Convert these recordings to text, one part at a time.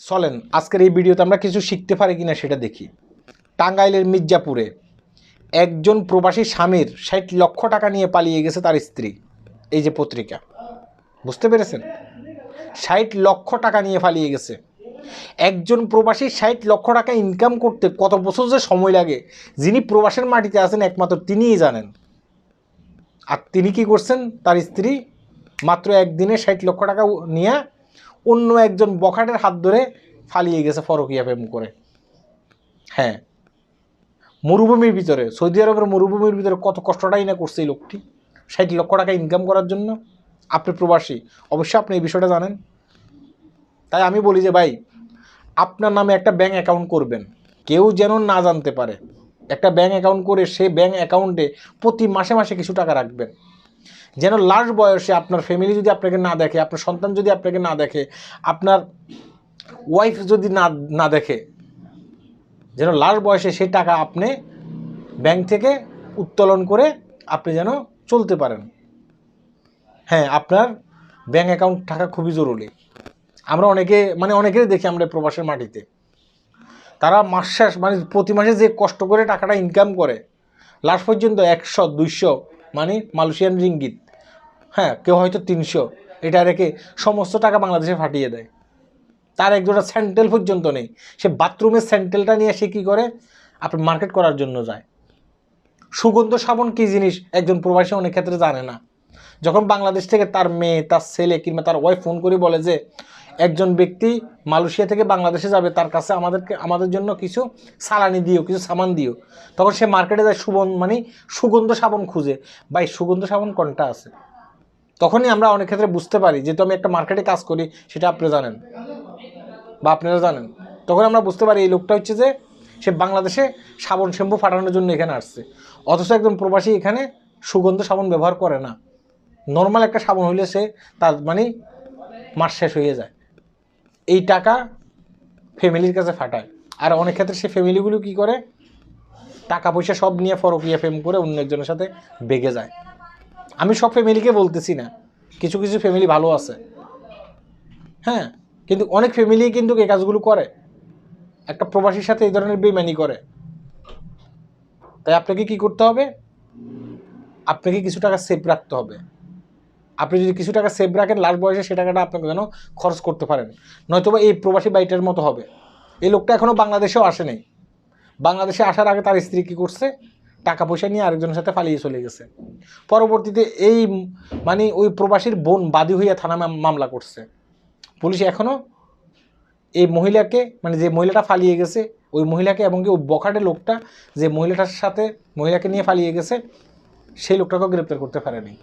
চলেন, আজকের এই ভিডিওতে আমরা কিছু শিখতে পারি কিনা সেটা দেখি। টাঙ্গাইলের মির্জাপুরে একজন প্রবাসী স্বামীর ষাট লক্ষ টাকা নিয়ে পালিয়ে গেছে তার স্ত্রী, এই যে পত্রিকা। বুঝতে পেরেছেন? ষাট লক্ষ টাকা নিয়ে পালিয়ে গেছে। একজন প্রবাসী ষাট লক্ষ টাকা ইনকাম করতে কত বছর যে সময় লাগে, যিনি প্রবাসের মাটিতে আছেন একমাত্র তিনিই জানেন। আর তিনি কি করছেন? তার স্ত্রী মাত্র একদিনে ষাট লক্ষ টাকা নিয়ে অন্য একজন বখাটের হাত ধরে ফালিয়ে গেছে ফরকিয়া প্রেম করে। হ্যাঁ। মরুভূমির ভিতরে, সৌদি আরবের মরুভূমির ভিতরে কত কষ্টটাই না করছে এই লোকটি। ষাট লক্ষ টাকা ইনকাম করার জন্য। আপনি প্রবাসী, অবশ্যই আপনি এই বিষয়টা জানেন। তাই আমি বলি যে, ভাই, আপনার নামে একটা ব্যাঙ্ক অ্যাকাউন্ট করবেন। কেউ যেন না জানতে পারে। একটা ব্যাঙ্ক অ্যাকাউন্ট করে সেই ব্যাঙ্ক অ্যাকাউন্টে প্রতি মাসে মাসে কিছু টাকা রাখবেন। যেন লাস্ট বয়সে আপনার ফ্যামিলি যদি আপনাকে না দেখে, আপনার সন্তান যদি আপনাকে না দেখে, আপনার ওয়াইফ যদি না না দেখে, যেন লাস্ট বয়সে সেই টাকা আপনি ব্যাংক থেকে উত্তোলন করে আপনি যেন চলতে পারেন। হ্যাঁ আপনার ব্যাঙ্ক অ্যাকাউন্ট থাকা খুবই জরুরি। আমরা অনেকে মানে অনেকেরই দেখি আমরা প্রবাসের মাটিতে। তারা মাস শেষ মানে প্রতি মাসে যে কষ্ট করে টাকাটা ইনকাম করে, লাস্ট পর্যন্ত একশো, দুইশো মানে মালয়েশিয়ান রিঙ্গিত। হ্যাঁ কেউ হয়তো তিনশো। এটা রেখে সমস্ত টাকা বাংলাদেশে ফাটিয়ে দেয়। তার একজোড়া স্যান্ডেল পর্যন্ত নেই। সে বাথরুমের স্যান্ডেলটা নিয়ে সে কী করে? আপনি মার্কেট করার জন্য যায়। সুগন্ধ সাবন কী জিনিস? একজন প্রবাসী অনেক ক্ষেত্রে জানে না। যখন বাংলাদেশ থেকে তার মেয়ে, তার ছেলে কিংবা তার ওয়াইফ ফোন করে বলে যে, একজন ব্যক্তি মালয়েশিয়া থেকে বাংলাদেশে যাবে, তার কাছে আমাদেরকে, আমাদের জন্য কিছু সালানি দিও, কিছু সামান দিও। তখন সে মার্কেটে যায় সুবন মানে সুগন্ধ সাবন খুঁজে। ভাই, সুগন্ধ সাবন কোনটা আছে? তখনই আমরা অনেক ক্ষেত্রে বুঝতে পারি যেহেতু আমি একটা মার্কেটে কাজ করি, সেটা আপনি জানেন বা আপনারা জানেন। তখন আমরা বুঝতে পারি এই লোকটা হচ্ছে যে, সে বাংলাদেশে সাবন শ্যাম্পু ফাটানোর জন্য এখানে আসছে। অথচ একজন প্রবাসী এখানে সুগন্ধ সাবন ব্যবহার করে না। নর্মাল একটা সাবন হইলে সে তার মানে মাস শেষ হয়ে যায়। এই টাকা ফ্যামিলির কাছে ফাটায়। আর অনেক ক্ষেত্রে সে ফ্যামিলিগুলো কি করে? টাকা পয়সা সব নিয়ে ফরকিয়া ফেম করে অন্য একজনের সাথে বেগে যায়। আমি সব ফ্যামিলিকে বলতেছি না। কিছু কিছু ফ্যামিলি ভালো আছে। হ্যাঁ কিন্তু অনেক ফ্যামিলি কিন্তু এই কাজগুলো করে। একটা প্রবাসীর সাথে এই ধরনের বেমানি করে। তাই আপনাকে কি করতে হবে? আপনাকে কিছু টাকা সেভ রাখতে হবে। আপনি যদি কিছু টাকা সেভ রাখেন লাস্ট বয়সে সে টাকাটা আপনাকে যেন খরচ করতে পারেন। নয়তোবা এই প্রবাসী বাড়িটার মতো হবে। এই লোকটা এখনও বাংলাদেশেও আসে বাংলাদেশে আসার আগে তার স্ত্রী কী করছে? টাকা পয়সা নিয়ে আরেকজনের সাথে পালিয়ে চলে গেছে। পরবর্তীতে এই মানে ওই প্রবাসীর বোন বাদী হইয়া থানা মামলা করছে। পুলিশ এখনও এই মহিলাকে মানে যে মহিলাটা পালিয়ে গেছে, ওই মহিলাকে এবং কি ওই বখাটে লোকটা, যে মহিলাটার সাথে মহিলাকে নিয়ে পালিয়ে গেছে, সেই লোকটাকেও গ্রেপ্তার করতে পারেনি।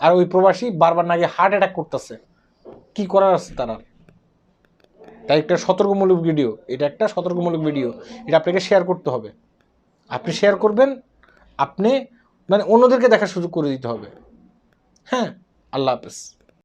আর ওই প্রবাসী বারবার নাকি হার্ট অ্যাটাক করতেছে। কি করার আছে তারা? তাই একটা সতর্কমূলক ভিডিও। এটা একটা সতর্কমূলক ভিডিও। এটা আপনাকে শেয়ার করতে হবে। আপনি শেয়ার করবেন আপনি মানে অন্যদেরকে দেখার সুযোগ করে দিতে হবে। হ্যাঁ আল্লাহ হাফেজ।